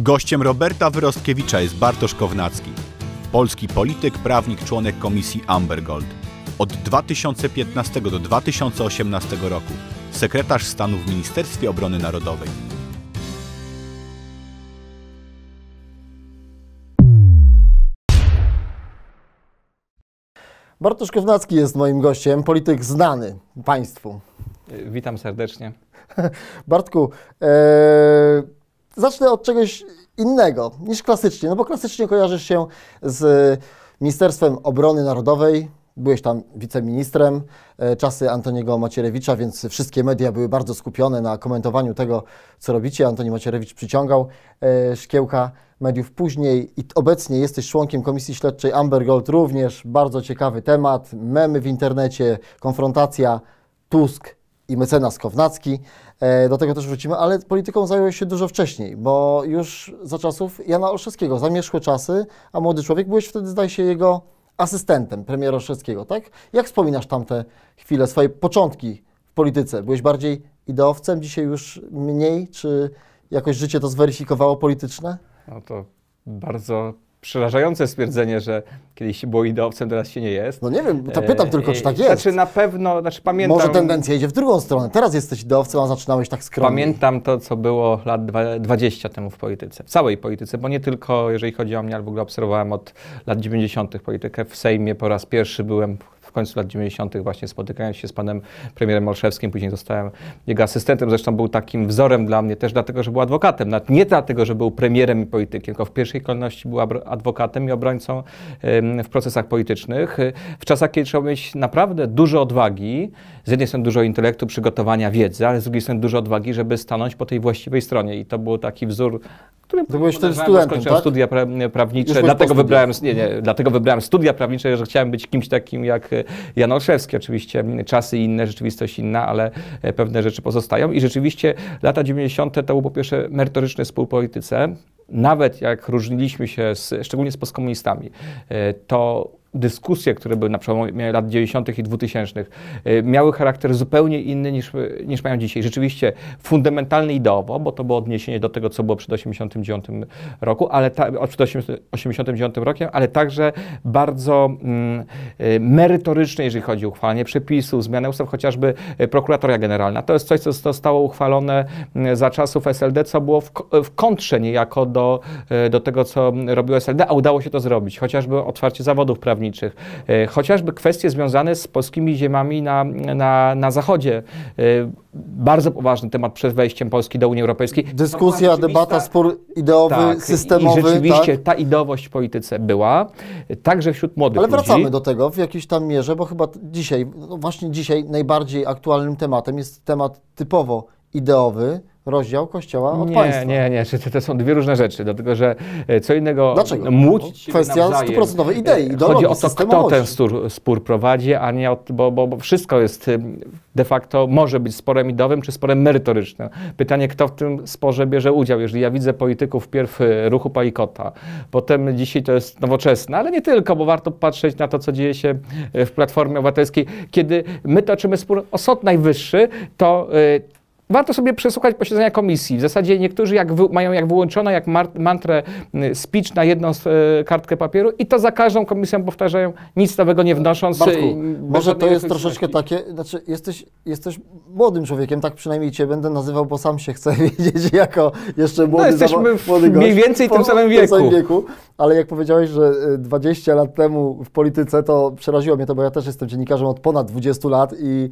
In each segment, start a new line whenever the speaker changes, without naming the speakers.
Gościem Roberta Wyrostkiewicza jest Bartosz Kownacki, polski polityk, prawnik, członek komisji Ambergold. Od 2015 do 2018 roku sekretarz stanu w Ministerstwie Obrony Narodowej.
Bartosz Kownacki jest moim gościem, polityk znany Państwu.
Witam serdecznie.
Bartku, e, zacznę od czegoś innego niż klasycznie, no bo klasycznie kojarzysz się z Ministerstwem Obrony Narodowej, byłeś tam wiceministrem, e, czasy Antoniego Macierewicza, więc wszystkie media były bardzo skupione na komentowaniu tego, co robicie. Antoni Macierewicz przyciągał e, szkiełka mediów. Później i obecnie jesteś członkiem Komisji Śledczej Amber Gold, również bardzo ciekawy temat, memy w internecie, konfrontacja Tusk i mecenas Kownacki. E, Do tego też wrócimy, ale polityką zająłeś się dużo wcześniej, bo już za czasów Jana Olszewskiego, zamierzchłe czasy, a młody człowiek, byłeś wtedy, zdaje się, jego asystentem premiera Olszewskiego, tak? Jak wspominasz tamte chwile, swoje początki w polityce? Byłeś bardziej ideowcem, dzisiaj już mniej? Czy jakoś życie to zweryfikowało polityczne?
No to bardzo przerażające stwierdzenie, że kiedyś się było ideowcem, teraz się nie jest.
No nie wiem, to pytam tylko, czy tak
E,
jest.
Znaczy na pewno, znaczy pamiętam...
Może tendencja idzie w drugą stronę. Teraz jesteś ideowcem, a zaczynałeś tak skromnie.
Pamiętam to, co było lat dwa- 20 temu w polityce, w całej polityce, bo nie tylko jeżeli chodzi o mnie, ale w ogóle obserwowałem od lat 90. politykę. W Sejmie po raz pierwszy byłem w końcu lat 90. właśnie spotykając się z panem premierem Olszewskim, później zostałem jego asystentem, zresztą był takim wzorem dla mnie też dlatego, że był adwokatem, Nawet nie dlatego, że był premierem i politykiem, tylko w pierwszej kolejności był adwokatem i obrońcą w procesach politycznych. W czasach, kiedy trzeba mieć naprawdę dużo odwagi, z jednej strony dużo intelektu, przygotowania wiedzy, ale z drugiej strony dużo odwagi, żeby stanąć po tej właściwej stronie i to był taki wzór, którym
To byłeś wtedy studentem,
skończyłem
tak?
studia pra prawnicze, dlatego wybrałem, nie, nie, dlatego wybrałem studia prawnicze, że chciałem być kimś takim jak e, Jan Olszewski. Oczywiście czasy inne, rzeczywistość inna, ale e, pewne rzeczy pozostają. I rzeczywiście lata 90. to był po pierwsze merytoryczny spór w polityce. Nawet jak różniliśmy się, z, szczególnie z postkomunistami, e, to dyskusje, które były na przełomie lat 90. i 2000, e, miały charakter zupełnie inny niż, niż mają dzisiaj. Rzeczywiście fundamentalny ideowo, bo to było odniesienie do tego, co było przed 89 roku, ale ta, przed 89 rokiem, ale także bardzo mm, e, merytoryczne, jeżeli chodzi o uchwalanie przepisów, zmianę ustaw, chociażby prokuratoria generalna. To jest coś, co zostało uchwalone mm, za czasów SLD, co było w, w kontrze niejako do, do tego, co robiło SLD, a udało się to zrobić. Chociażby otwarcie zawodów prawniczych, e, chociażby kwestie związane z polskimi ziemiami na, na, na zachodzie. E, Bardzo poważny temat przed wejściem Polski do Unii Europejskiej.
Dyskusja, debata, spór ideowy,
tak,
systemowy.
I rzeczywiście
tak?
ta ideowość w polityce była, także wśród młodych
Ale wracamy
ludzi.
do tego w jakiejś tam mierze, bo chyba dzisiaj, no właśnie dzisiaj najbardziej aktualnym tematem jest temat typowo ideowy, rozdział Kościoła od
nie,
państwa.
nie, nie, czy to, są dwie różne rzeczy, dlatego że e, co innego
Dlaczego?
młócić
No, kwestia stuprocentowej idei,
E,
ideologii,
Chodzi o to, kto ten spór, spór prowadzi, a nie o, bo, bo, bo wszystko jest e, de facto, może być sporem idowym czy sporem merytorycznym. Pytanie, kto w tym sporze bierze udział. Jeżeli ja widzę polityków pierw e, ruchu Palikota, potem dzisiaj to jest nowoczesne, ale nie tylko, bo warto patrzeć na to, co dzieje się e, w Platformie Obywatelskiej. Kiedy my toczymy spór o Sąd Najwyższy, to e, Warto sobie przesłuchać posiedzenia komisji. W zasadzie niektórzy jak wy, mają jak wyłączoną jak mantrę y, speech na jedną s- y, kartkę papieru i to za każdą komisją powtarzają, nic nowego nie wnosząc.
Bartku,
y,
może to jest troszeczkę takie, znaczy jesteś, jesteś młodym człowiekiem, tak przynajmniej Cię będę nazywał, bo sam się chcę wiedzieć jako jeszcze młody,
No, jesteśmy w
młody gość.
mniej więcej tym samym
w tym samym
wieku.
wieku. Ale jak powiedziałeś, że y, 20 lat temu w polityce, to przeraziło mnie to, bo ja też jestem dziennikarzem od ponad 20 lat i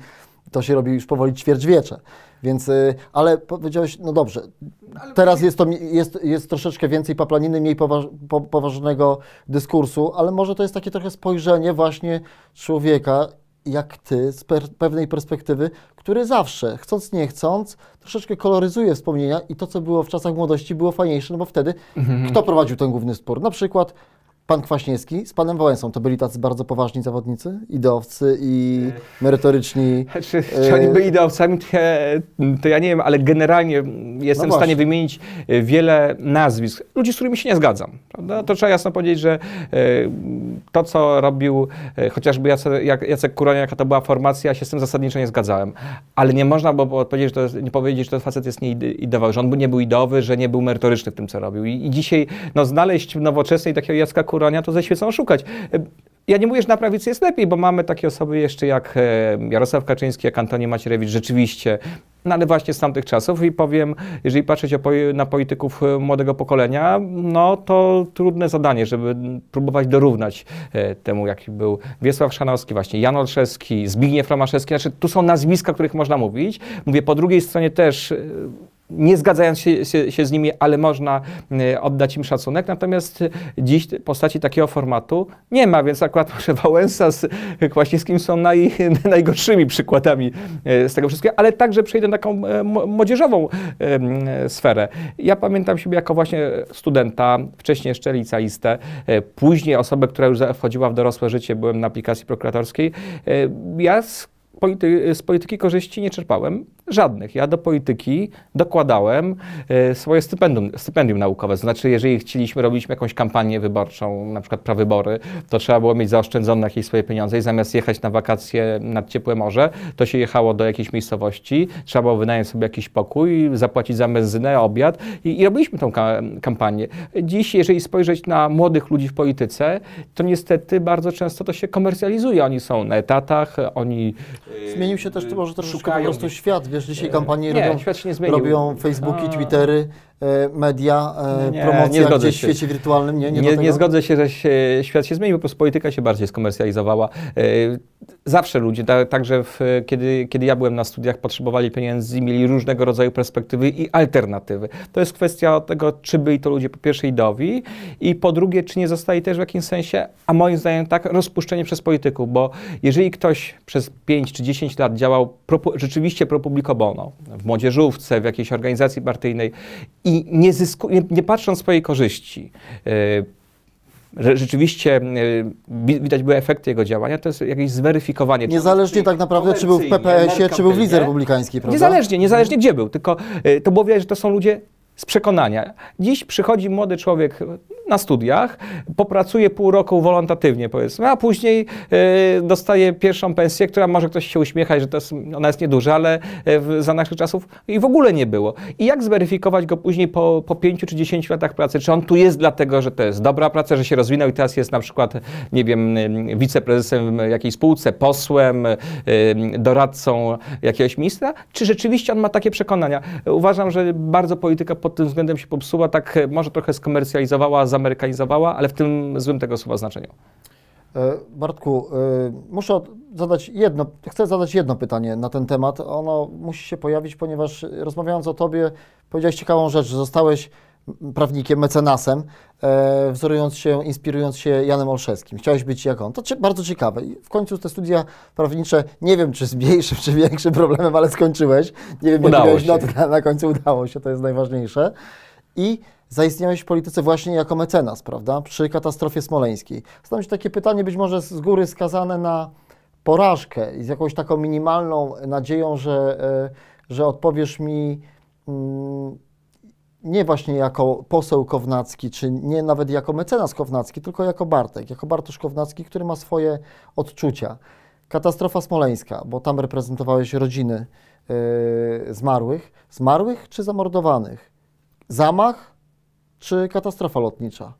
to się robi już powoli ćwierćwiecze. Więc, y, ale powiedziałeś, no dobrze, teraz jest, to, jest, jest troszeczkę więcej paplaniny, mniej poważ, po, poważnego dyskursu, ale może to jest takie trochę spojrzenie właśnie człowieka, jak ty, z per, pewnej perspektywy, który zawsze, chcąc nie chcąc, troszeczkę koloryzuje wspomnienia i to, co było w czasach młodości, było fajniejsze, no bo wtedy kto prowadził ten główny spór? Na przykład pan Kwaśniewski z panem Wałęsą to byli tacy bardzo poważni zawodnicy, ideowcy i merytoryczni.
Czy, czy oni byli ideowcami, to ja, to ja nie wiem, ale generalnie jestem
No
w stanie wymienić e, wiele nazwisk, ludzi, z którymi się nie zgadzam. Prawda? To trzeba jasno powiedzieć, że e, to, co robił e, chociażby Jacek, Jacek Kuronia, jaka to była formacja, ja się z tym zasadniczo nie zgadzałem. Ale nie można było powiedzieć, że to jest, nie powiedzieć, że ten facet jest nieideowy, że on nie był ideowy, że nie był merytoryczny w tym, co robił. I, i dzisiaj no, znaleźć w nowoczesnej takiego Jacka Kuronia, to ze świecą szukać. E, Ja nie mówię, że na prawicy jest lepiej, bo mamy takie osoby jeszcze jak e, Jarosław Kaczyński, jak Antoni Macierewicz, rzeczywiście, no ale właśnie z tamtych czasów i powiem, jeżeli patrzeć na polityków e, młodego pokolenia, no to trudne zadanie, żeby próbować dorównać temu, jaki był Wiesław Szanowski, właśnie Jan Olszewski, Zbigniew Romaszewski, znaczy tu są nazwiska, o których można mówić. Mówię, po drugiej stronie też nie zgadzając się, się, się z nimi, ale można e, oddać im szacunek. Natomiast dziś postaci takiego formatu nie ma, więc akurat może Wałęsa z Kwaśniewskim są naj, najgorszymi przykładami e, z tego wszystkiego, ale także przejdę na taką mo- młodzieżową sferę. Ja pamiętam siebie jako właśnie studenta, wcześniej jeszcze licealistę, później osobę, która już wchodziła w dorosłe życie, byłem na aplikacji prokuratorskiej. Ja z polity, z polityki korzyści nie czerpałem żadnych. Ja do polityki dokładałem e, swoje stypendium, stypendium naukowe. Znaczy, jeżeli chcieliśmy, robiliśmy jakąś kampanię wyborczą, na przykład prawybory, to trzeba było mieć zaoszczędzone jakieś swoje pieniądze i zamiast jechać na wakacje nad ciepłe morze, to się jechało do jakiejś miejscowości, trzeba było wynająć sobie jakiś pokój, zapłacić za benzynę, obiad i, i robiliśmy tą ka kampanię. Dziś, jeżeli spojrzeć na młodych ludzi w polityce, to niestety bardzo często to się komercjalizuje. Oni są na etatach, oni
Zmienił się też to może troszeczkę po
szukają
prostu świat. Wiesz, dzisiaj kampanie
Nie,
robią,
świat się nie zmienił.
robią Facebooki. Twittery, e, media, e,
Nie,
promocja
nie
gdzieś w świecie wirtualnym. Nie, nie,
Nie, nie, zgodzę się, że się, świat się zmienił, po prostu polityka się bardziej skomercjalizowała. E, Zawsze ludzie, ta, także w, kiedy, kiedy ja byłem na studiach, potrzebowali pieniędzy mieli różnego rodzaju perspektywy i alternatywy. To jest kwestia tego, czy byli to ludzie po pierwsze ideowi i po drugie, czy nie zostali też w jakimś sensie, a moim zdaniem tak, rozpuszczeni przez polityków, bo jeżeli ktoś przez 5 czy 10 lat działał pro, rzeczywiście pro publico bono, w młodzieżówce, w jakiejś organizacji partyjnej i nie, zysku, nie, nie patrząc swojej korzyści, e, rzeczywiście wi- widać były efekty jego działania, to jest jakieś zweryfikowanie.
Niezależnie tak naprawdę, czy był w PPS-ie, czy był w Lidze Republikańskiej, prawda?
Niezależnie, niezależnie gdzie był, tylko y, to było widać, że to są ludzie z przekonania. Dziś przychodzi młody człowiek na studiach, popracuje pół roku wolontatywnie powiedzmy, a później y, dostaje pierwszą pensję, która może ktoś się uśmiechać, że to jest, ona jest nieduża, ale w, za naszych czasów i w ogóle nie było. I jak zweryfikować go później po, po pięciu czy dziesięciu latach pracy? Czy on tu jest dlatego, że to jest dobra praca, że się rozwinął i teraz jest na przykład, nie wiem, y, wiceprezesem jakiejś spółce, posłem, y, doradcą jakiegoś ministra? Czy rzeczywiście on ma takie przekonania? Uważam, że bardzo polityka pod tym względem się popsuła, tak y, może trochę skomercjalizowała, zamerykanizowała, ale w tym złym tego słowa znaczeniu.
E, Bartku, e, muszę zadać jedno, chcę zadać jedno pytanie na ten temat. Ono musi się pojawić, ponieważ rozmawiając o Tobie, powiedziałeś ciekawą rzecz, że zostałeś prawnikiem, mecenasem, e, wzorując się, inspirując się Janem Olszewskim. Chciałeś być jak on. To cie, bardzo ciekawe. I w końcu te studia prawnicze, nie wiem czy z mniejszym, czy większym problemem, ale skończyłeś. Nie wiem,
Udało
jakie miałeś na, na końcu udało się, to jest najważniejsze. I zaistniałeś w polityce właśnie jako mecenas, prawda? Przy katastrofie smoleńskiej. Zastanawiam się takie pytanie, być może z góry skazane na porażkę i z jakąś taką minimalną nadzieją, że, e, że odpowiesz mi mm, nie właśnie jako poseł Kownacki, czy nie nawet jako mecenas Kownacki, tylko jako Bartek, jako Bartosz Kownacki, który ma swoje odczucia. Katastrofa smoleńska, bo tam reprezentowałeś rodziny e, zmarłych. Zmarłych czy zamordowanych? Zamach czy katastrofa lotnicza?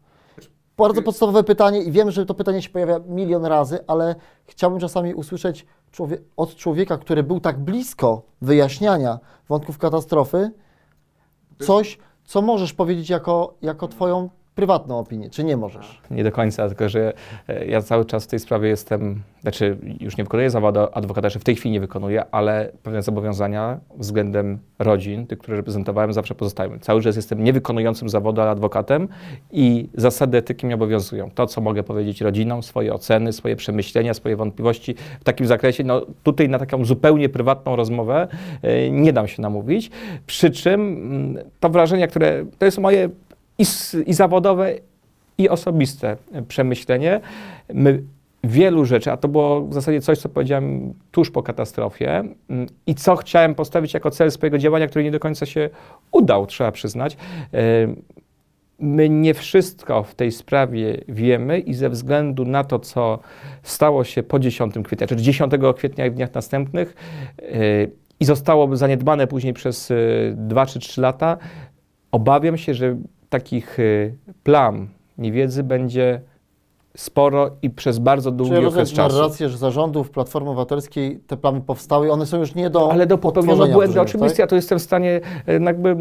Bardzo podstawowe pytanie i wiem, że to pytanie się pojawia milion razy, ale chciałbym czasami usłyszeć człowie- od człowieka, który był tak blisko wyjaśniania wątków katastrofy, coś, co możesz powiedzieć jako, jako Twoją prywatną opinię, czy nie możesz?
Nie do końca, tylko że e, ja cały czas w tej sprawie jestem, znaczy już nie wykonuję zawodu adwokata, jeszcze w tej chwili nie wykonuję, ale pewne zobowiązania względem rodzin, tych, które reprezentowałem, zawsze pozostają. Cały czas jestem niewykonującym zawodu, ale adwokatem i zasady etyki mnie obowiązują. To, co mogę powiedzieć rodzinom, swoje oceny, swoje przemyślenia, swoje wątpliwości w takim zakresie, no tutaj na taką zupełnie prywatną rozmowę e, nie dam się namówić. Przy czym mm, to wrażenie, które to jest moje i, i zawodowe, i osobiste przemyślenie. My wielu rzeczy, a to było w zasadzie coś, co powiedziałem tuż po katastrofie mm, i co chciałem postawić jako cel swojego działania, który nie do końca się udał, trzeba przyznać. E, my nie wszystko w tej sprawie wiemy i ze względu na to, co stało się po 10 kwietnia, czy 10 kwietnia i w dniach następnych e, i zostało zaniedbane później przez 2 e, czy 3 lata, obawiam się, że takich plam. Niewiedzy będzie sporo i przez bardzo długi
Czyli
okres czasu.
rację, że zarządów Platformy Obywatelskiej te plamy powstały, one są już nie do
Ale do popełniono błędy, oczywiście, tak? ja tu jestem w stanie jakby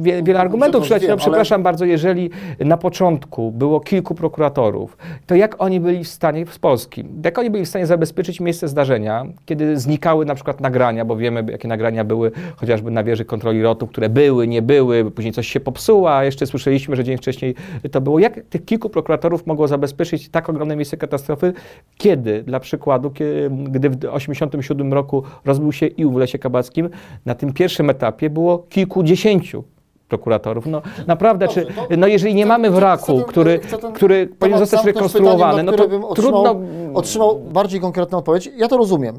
wie, wiele argumentów przydać. No, przepraszam ale... bardzo, jeżeli na początku było kilku prokuratorów, to jak oni byli w stanie, z Polski, jak oni byli w stanie zabezpieczyć miejsce zdarzenia, kiedy znikały na przykład nagrania, bo wiemy, jakie nagrania były chociażby na wieży kontroli rotu, które były, nie były, później coś się popsuło, a jeszcze słyszeliśmy, że dzień wcześniej to było. Jak tych kilku prokuratorów mogło zabezpieczyć tak ogromne miejsce katastrofy, kiedy, dla przykładu, kiedy, gdy w 1987 roku rozbił się IU w Lesie Kabackim, na tym pierwszym etapie było kilkudziesięciu prokuratorów. No naprawdę, Dobrze, czy, no jeżeli nie chcę, mamy wraku, chcę, który, ten, który powinien zostać rekonstruowany, no to otrzymał, trudno...
Otrzymał bardziej konkretną odpowiedź. Ja to rozumiem.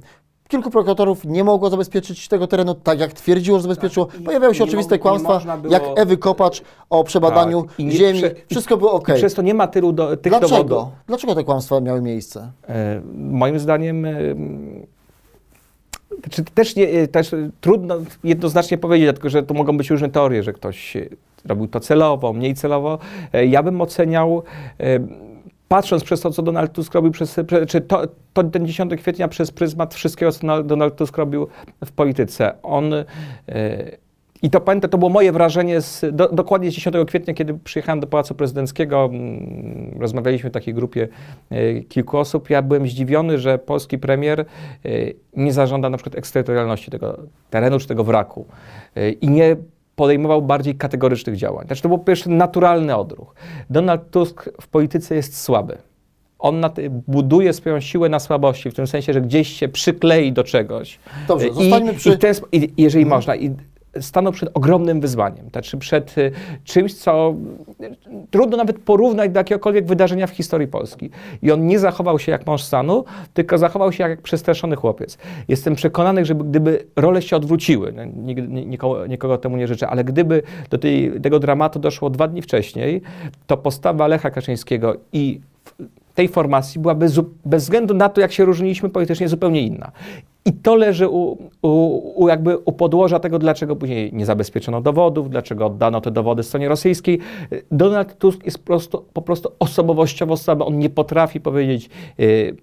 Kilku prokuratorów nie mogło zabezpieczyć tego terenu tak, jak twierdziło, że zabezpieczyło. Tak. Pojawiały się oczywiste kłamstwa, było... jak Ewy Kopacz o przebadaniu tak. ziemi. Prze... Wszystko było ok.
Przez to nie ma tylu do, tych
Dlaczego?
dowodów.
Dlaczego te kłamstwa miały miejsce?
E, moim zdaniem... E, czy też, nie, e, też trudno jednoznacznie powiedzieć, dlatego że to mogą być różne teorie, że ktoś robił to celowo, mniej celowo. E, ja bym oceniał e, patrząc przez to, co Donald Tusk robił, przez, czy to, to ten 10 kwietnia przez pryzmat wszystkiego, co Donald Tusk robił w polityce. On yy, i to pamiętam, to było moje wrażenie z, do, dokładnie z 10 kwietnia, kiedy przyjechałem do Pałacu Prezydenckiego, mm, rozmawialiśmy w takiej grupie y, kilku osób. Ja byłem zdziwiony, że polski premier y, nie zażąda na przykład eksterytorialności tego terenu czy tego wraku i nie podejmował bardziej kategorycznych działań. Znaczy to był pierwszy naturalny odruch. Donald Tusk w polityce jest słaby. On buduje swoją siłę na słabości, w tym sensie, że gdzieś się przyklei do czegoś.
Dobrze, zostańmy I, przy...
I, ten, i jeżeli hmm. można, i stanął przed ogromnym wyzwaniem, znaczy przed y, czymś, co trudno nawet porównać do jakiegokolwiek wydarzenia w historii Polski. I on nie zachował się jak mąż stanu, tylko zachował się jak przestraszony chłopiec. Jestem przekonany, że gdyby role się odwróciły, no, nikogo, nikogo temu nie życzę, ale gdyby do tej, tego dramatu doszło dwa dni wcześniej, to postawa Lecha Kaczyńskiego i tej formacji byłaby bez względu na to, jak się różniliśmy politycznie, zupełnie inna. I to leży u, u, u, jakby u podłoża tego, dlaczego później nie zabezpieczono dowodów, dlaczego oddano te dowody stronie rosyjskiej. Donald Tusk jest po prostu, po prostu osobowościowo słaby. On nie potrafi powiedzieć, yy,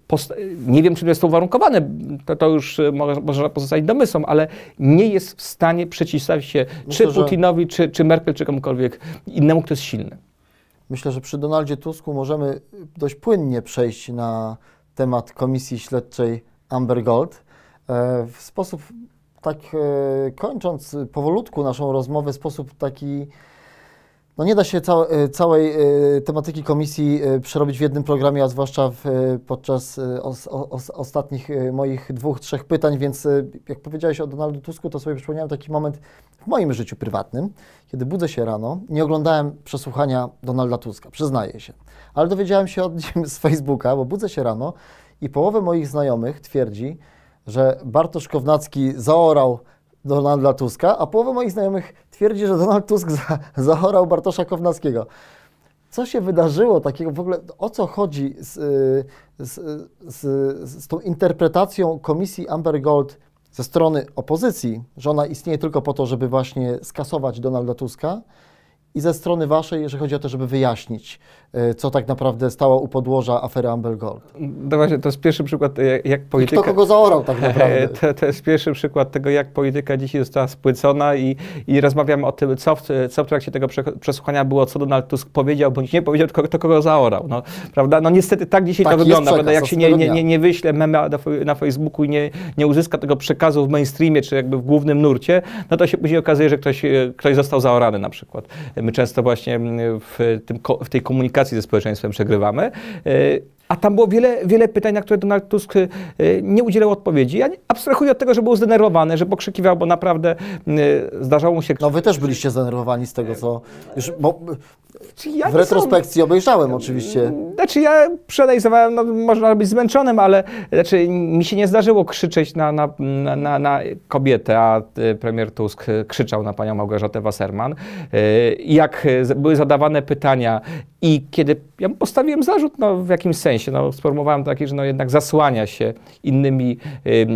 nie wiem, czy to jest to uwarunkowane, to, to już y, może, można pozostawić domysłom, ale nie jest w stanie przeciwstawić się Myślę, czy Putinowi, że... czy, czy Merkel, czy komukolwiek innemu, kto jest silny.
Myślę, że przy Donaldzie Tusku możemy dość płynnie przejść na temat komisji śledczej Amber Gold. E, w sposób tak e, kończąc powolutku naszą rozmowę, w sposób taki no nie da się e, całej tematyki komisji przerobić w jednym programie, a zwłaszcza w, podczas os, os, ostatnich moich dwóch, trzech pytań, więc jak powiedziałeś o Donaldu Tusku, to sobie przypomniałem taki moment w moim życiu prywatnym, kiedy budzę się rano, nie oglądałem przesłuchania Donalda Tuska, przyznaję się, ale dowiedziałem się od nim z Facebooka, bo budzę się rano i połowę moich znajomych twierdzi, że Bartosz Kownacki zaorał Donalda Tuska, a połowa moich znajomych twierdzi, że Donald Tusk za, zaorał Bartosza Kownackiego. Co się wydarzyło takiego w ogóle, o co chodzi z, z, z, z tą interpretacją komisji Amber Gold ze strony opozycji, że ona istnieje tylko po to, żeby właśnie skasować Donalda Tuska, i ze strony Waszej, jeżeli chodzi o to, żeby wyjaśnić, e, co tak naprawdę stało u podłoża afery Amber Gold?
No właśnie, to jest pierwszy przykład, e, jak polityka...
I kto kogo zaorał tak naprawdę?
To, to, jest pierwszy przykład tego, jak polityka dzisiaj została spłycona i, i rozmawiamy o tym, co w, co w trakcie tego przesłuchania było, co Donald Tusk powiedział, bądź nie powiedział, tylko kto kogo zaorał. No, prawda? no niestety tak dzisiaj tak to wygląda, przekaz? Jak się nie, nie, nie, nie wyśle mema na, na Facebooku i nie, nie uzyska tego przekazu w mainstreamie, czy jakby w głównym nurcie, no to się później okazuje, że ktoś, ktoś został zaorany na przykład my często właśnie w, tym, w tej komunikacji ze społeczeństwem przegrywamy. A tam było wiele, wiele pytań, na które Donald Tusk y, nie udzielał odpowiedzi. Ja abstrahuję od tego, że był zdenerwowany, że pokrzykiwał, bo naprawdę y, zdarzało mu się...
No wy też byliście zdenerwowani z tego, co już, bo
Ja
w retrospekcji obejrzałem oczywiście.
Znaczy ja przeanalizowałem, no, można być zmęczonym, ale znaczy, mi się nie zdarzyło krzyczeć na, na, na, na, kobietę, a y, premier Tusk krzyczał na panią Małgorzatę Wasserman. Jak były zadawane pytania i kiedy ja postawiłem zarzut no, w jakimś sensie, no, sformułowałem taki, że no, jednak zasłania się innymi,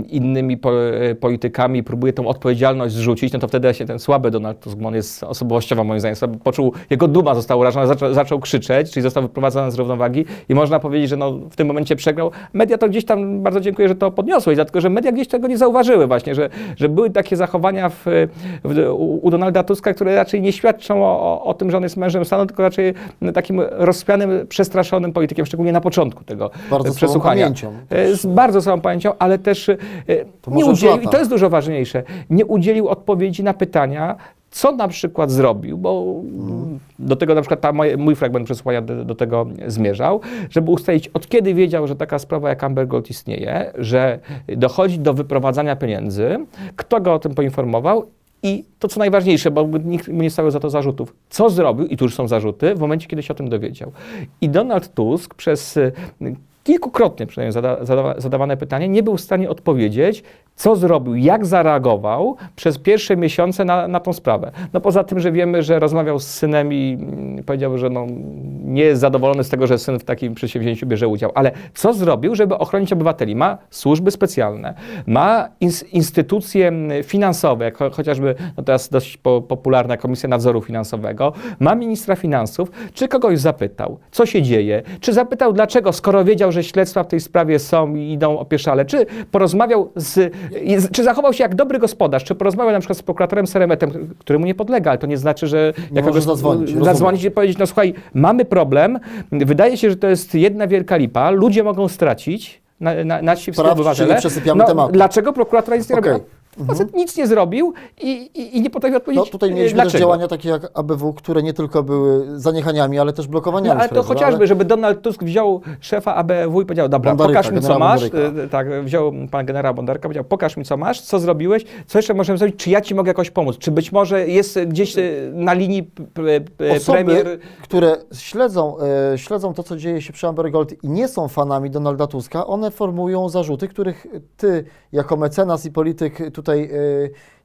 innymi po, y, politykami, próbuje tą odpowiedzialność zrzucić, no to wtedy się ten słaby Donald Tusk, on jest osobowościowo moim zdaniem, poczuł, jego duma została urażona, zaczął, zaczął krzyczeć, czyli został wyprowadzony z równowagi i można powiedzieć, że no, w tym momencie przegrał. Media to gdzieś tam, bardzo dziękuję, że to podniosłeś, dlatego że media gdzieś tego nie zauważyły właśnie, że, że były takie zachowania w, w, u, Donalda Tuska, które raczej nie świadczą o, o, tym, że on jest mężem stanu, tylko raczej takim przestraszonym politykiem, szczególnie na początku tego
Bardzo
e,
słabą
przesłuchania.
pamięcią.
E, Z bardzo słabą pamięcią, ale też e, nie
może
udzielił, i to jest dużo ważniejsze, nie udzielił odpowiedzi na pytania, co na przykład zrobił, bo do tego na przykład ta mój fragment przesłuchania do, do tego zmierzał, żeby ustalić od kiedy wiedział, że taka sprawa jak Amber Gold istnieje, że dochodzi do wyprowadzania pieniędzy, kto go o tym poinformował i to, co najważniejsze, bo nikt mu nie stawiał za to zarzutów, co zrobił, i tu już są zarzuty, w momencie, kiedy się o tym dowiedział. I Donald Tusk przez y, kilkukrotnie przynajmniej zada, zadawa, zadawane pytanie, nie był w stanie odpowiedzieć, co zrobił, jak zareagował przez pierwsze miesiące na, na tą sprawę. No poza tym, że wiemy, że rozmawiał z synem i mm, powiedział, że no, nie jest zadowolony z tego, że syn w takim przedsięwzięciu bierze udział. Ale co zrobił, żeby ochronić obywateli? Ma służby specjalne, ma ins- instytucje mm, finansowe, jak cho- chociażby no teraz dość po, popularna Komisja Nadzoru Finansowego, ma ministra finansów. Czy kogoś zapytał, co się dzieje? Czy zapytał, dlaczego, skoro wiedział, że śledztwa w tej sprawie są i idą opieszale? Czy porozmawiał z- czy zachował się jak dobry gospodarz? Czy porozmawiał na przykład z prokuratorem Seremetem, któremu nie podlega, ale to nie znaczy, że
Nie może zadzwonić,
zadzwonić i powiedzieć, no słuchaj, mamy problem, wydaje się, że to jest jedna wielka lipa, ludzie mogą stracić na, na, nasi
Sprawdź, czy
obywatele.
nie przesypiamy
no,
tematu.
Dlaczego prokuratura nic nie
Okej.
robiła? Facet nic nie zrobił i, i, i nie potrafi
No
odpowiedzieć
tutaj
e,
mieliśmy
dlaczego.
też działania takie jak ABW, które nie tylko były zaniechaniami, ale też
No,
blokowaniami.
ale to
sprawy,
chociażby, żeby Donald Tusk wziął szefa ABW i powiedział, dobra,
Bondaryka,
pokaż mi co
generała
masz.
Bondaryka.
E, Tak, wziął pan generał Bondarka, powiedział, pokaż mi co masz, co zrobiłeś, co jeszcze możemy zrobić, czy ja ci mogę jakoś pomóc, czy być może jest gdzieś e, na linii
Osoby,
premier...
które śledzą, śledzą to, co dzieje się przy Amber Gold i nie są fanami Donalda Tuska, one formułują zarzuty, których ty jako mecenas i polityk tutaj e,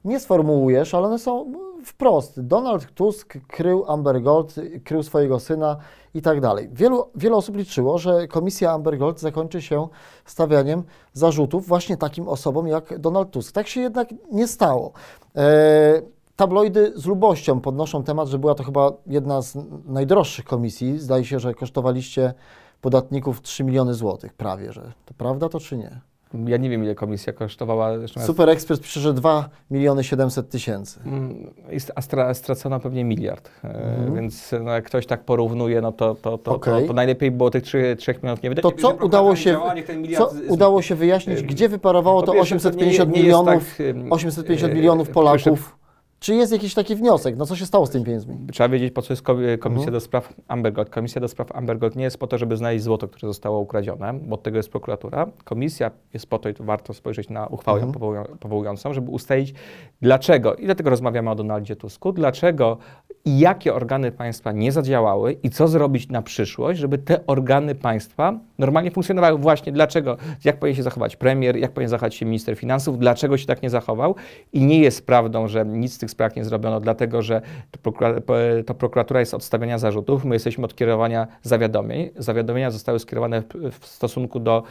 nie sformułujesz, ale one są wprost. Donald Tusk krył Amber Gold, krył swojego syna i tak dalej. Wielu, wiele osób liczyło, że komisja Amber Gold zakończy się stawianiem zarzutów właśnie takim osobom jak Donald Tusk. Tak się jednak nie stało. E, Tabloidy z lubością podnoszą temat, że była to chyba jedna z najdroższych komisji. Zdaje się, że kosztowaliście podatników 3 miliony złotych prawie, że to prawda to czy nie?
Ja nie wiem, ile komisja kosztowała. Zresztą
Super Ekspres pisze, że 2 miliony 700 tysięcy.
Mm, A stra, stracono pewnie miliard, E, więc no, jak ktoś tak porównuje, no to, to, to,
Okej.
to, to najlepiej było tych 3, 3 milionów nie wydać.
To co udało się,
działa,
co
z-
udało się wyjaśnić, gdzie wyparowało to
pierwsze, to
850
nie- nie
milionów,
tak, ym,
850
e,
milionów
po
Polaków? Czy jest jakiś taki wniosek? No co się stało z tymi pieniędzmi?
Trzeba wiedzieć, po co jest ko- komisja
Mhm.
do spraw Amber Gold. Komisja do spraw Amber Gold nie jest po to, żeby znaleźć złoto, które zostało ukradzione, bo od tego jest prokuratura. Komisja jest po to, i tu warto spojrzeć na uchwałę
Mhm.
powołują- powołującą, żeby ustalić dlaczego, i dlatego rozmawiamy o Donaldzie Tusku, dlaczego i jakie organy państwa nie zadziałały i co zrobić na przyszłość, żeby te organy państwa normalnie funkcjonowały. Właśnie dlaczego, jak powinien się zachować premier, jak powinien zachować się minister finansów, dlaczego się tak nie zachował. I nie jest prawdą, że nic z tych spraw nie zrobiono, dlatego że to, prokura- to prokuratura jest od stawiania zarzutów, my jesteśmy od kierowania zawiadomień. Zawiadomienia zostały skierowane w, w stosunku do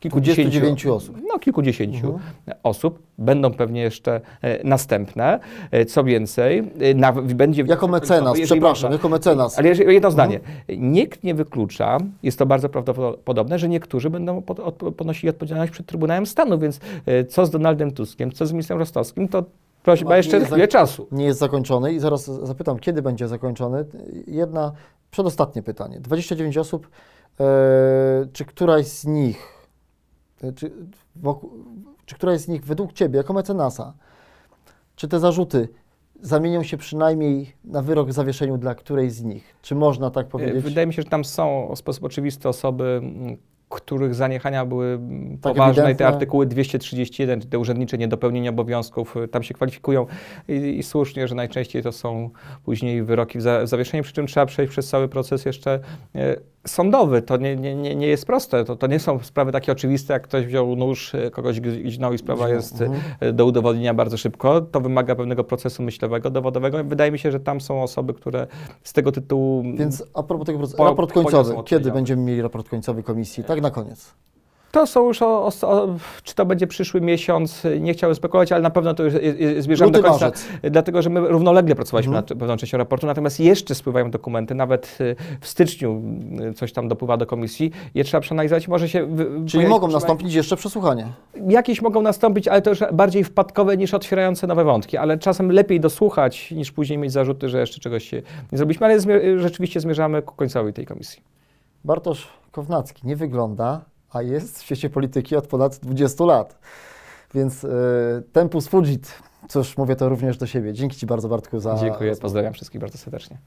kilkudziesięciu
29 osób.
No, kilkudziesięciu osób. Będą pewnie jeszcze e, następne. E, co więcej, e, na, będzie
Jako mecenas, przepraszam,
można-
jako mecenas.
ale jedno zdanie. Nikt nie wyklucza, jest to bardzo prawdopodobne, że niektórzy będą pod, od, ponosili odpowiedzialność przed Trybunałem Stanu, więc e, co z Donaldem Tuskiem, co z ministrem Rostowskim, to prośba
Temat
jeszcze
nie jest
chwilę
za-
czasu.
nie jest zakończony i zaraz zapytam, kiedy będzie zakończony. Jedna, przedostatnie pytanie. 29 osób, e, czy któraś z nich, e, czy, wokół, czy któraś z nich według Ciebie, jako mecenasa, czy te zarzuty zamienią się przynajmniej na wyrok w zawieszeniu dla której z nich? Czy można tak powiedzieć?
Wydaje mi się, że tam są w sposób oczywisty osoby, których zaniechania były
Tak
poważne i te
ewidentne.
artykuły 231, te urzędnicze niedopełnienie obowiązków, y, tam się kwalifikują i, i słusznie, że najczęściej to są później wyroki w, za, w zawieszeniu, przy czym trzeba przejść przez cały proces jeszcze y, sądowy. To nie, nie, nie, nie jest proste, to, to nie są sprawy takie oczywiste, jak ktoś wziął nóż, y, kogoś gźnął i sprawa jest y,
mhm.
do udowodnienia bardzo szybko. To wymaga pewnego procesu myślowego, dowodowego. Wydaje mi się, że tam są osoby, które z tego tytułu
Więc a propos tego procesu,
Po-
raport końcowy. Kiedy będziemy mieli raport końcowy komisji? Tak na koniec.
To są już, o, o, czy to będzie przyszły miesiąc, nie chciałem spekulować, ale na pewno to już y, y, zmierzamy do końca,
marzec.
dlatego że my równolegle pracowaliśmy
Mhm.
nad pewną częścią raportu, natomiast jeszcze spływają dokumenty, nawet y, w styczniu y, coś tam dopływa do komisji, je trzeba przeanalizować, może się...
Czyli mogą
przynajmniej-
nastąpić jeszcze przesłuchanie.
Jakieś mogą nastąpić, ale to już bardziej wpadkowe niż otwierające nowe wątki, ale czasem lepiej dosłuchać, niż później mieć zarzuty, że jeszcze czegoś się nie zrobiliśmy, ale zmier- rzeczywiście zmierzamy ku końcowi tej komisji.
Bartosz Kownacki nie wygląda, a jest w świecie polityki od ponad 20 lat. Więc y, tempus fugit. Cóż, mówię to również do siebie. Dzięki Ci bardzo, Bartku, za
Dziękuję, pozdrawiam wszystkich bardzo serdecznie.